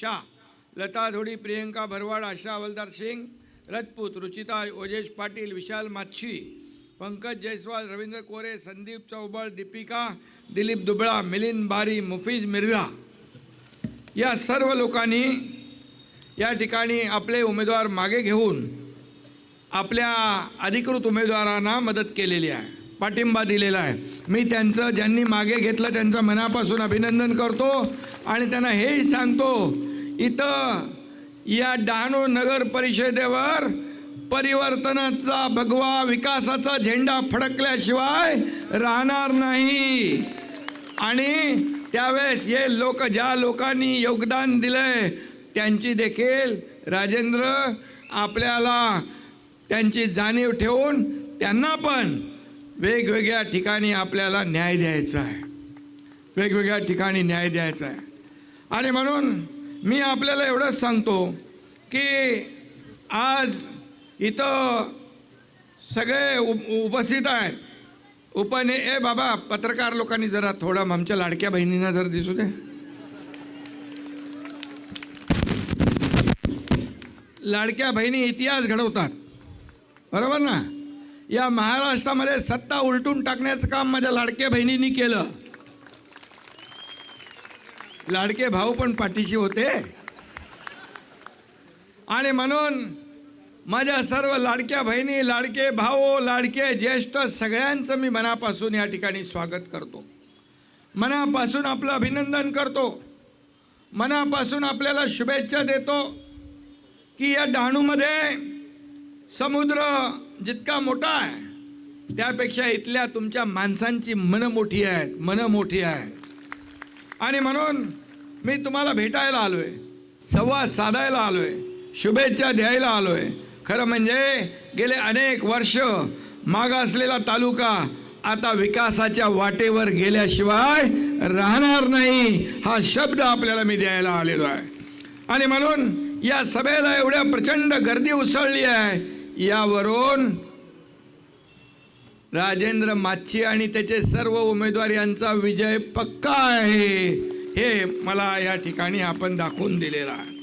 शाह लता धोडी प्रियंका भरवाड आशा हवलदार सिंग रजपूत रुचिता ओजेश पाटील विशाल माच्छी पंकज जयस्वाल रवींद्र कोरे संदीप चौबळ दीपिका दिलीप दुबळा मिलिंद बारी मुफीज मिर्झा. या सर्व लोकांनी या ठिकाणी आपले उमेदवार मागे घेऊन आपल्या अधिकृत उमेदवारांना मदत केलेली आहे. पाठिंबा दिलेला आहे. मी त्यांचं ज्यांनी मागे घेतलं त्यांचं मनापासून अभिनंदन करतो आणि त्यांना हेही सांगतो इथं या डहाणू नगर परिषदेवर परिवर्तनाचा भगवा विकासाचा झेंडा फडकल्याशिवाय राहणार नाही. आणि त्यावेळेस हे लोक ज्या लोकांनी योगदान दिलंय त्यांची देखील राजेंद्र आपल्याला त्यांची जाणीव ठेवून त्यांना पण वेगवेगळ्या ठिकाणी आपल्याला न्याय द्यायचा आहे. वेगवेगळ्या ठिकाणी न्याय द्यायचा आहे. आणि म्हणून मी आपल्याला एवढंच सांगतो की आज इथं सगळे उप उपस्थित आहेत. उपने ए बाबा पत्रकार लोकांनी जरा थोडं आमच्या लाडक्या बहिणींना जर दिसू दे. लाडक्या बहिणी इतिहास घडवतात. बरोबर ना? या महाराष्ट्रामध्ये सत्ता उलटून टाकण्याचं काम माझ्या लाडक्या बहिणींनी केलं. लाडके भाऊ पण पाठीशी होते. आणि म्हणून माझ्या सर्व लाडक्या बहिणी लाडके भाऊ लाडके ज्येष्ठ सगळ्यांचं मी मनापासून या ठिकाणी स्वागत करतो. मनापासून आपलं अभिनंदन करतो. मनापासून आपल्याला शुभेच्छा देतो की या डहाणूमध्ये समुद्र जितका मोठा आहे त्यापेक्षा इथल्या तुमच्या माणसांची मनं मोठी आहेत मनं मोठी आहेत. आणि म्हणून मी तुम्हाला भेटायला आलोय संवाद साधायला आलोय शुभेच्छा द्यायला आलोय. खरं म्हणजे गेले अनेक वर्ष मागासलेला तालुका आता विकासाच्या वाटेवर गेल्याशिवाय राहणार नाही हा शब्द आपल्याला मी द्यायला आलेलो आहे. आणि म्हणून या सभेला एवढ्या प्रचंड गर्दी उसळली आहे यावरून राजेंद्र माच्छी आणि त्याचे सर्व उमेदवार यांचा विजय पक्का आहे. हे मला या ठिकाणी आपण दाखवून दिलेला आहे.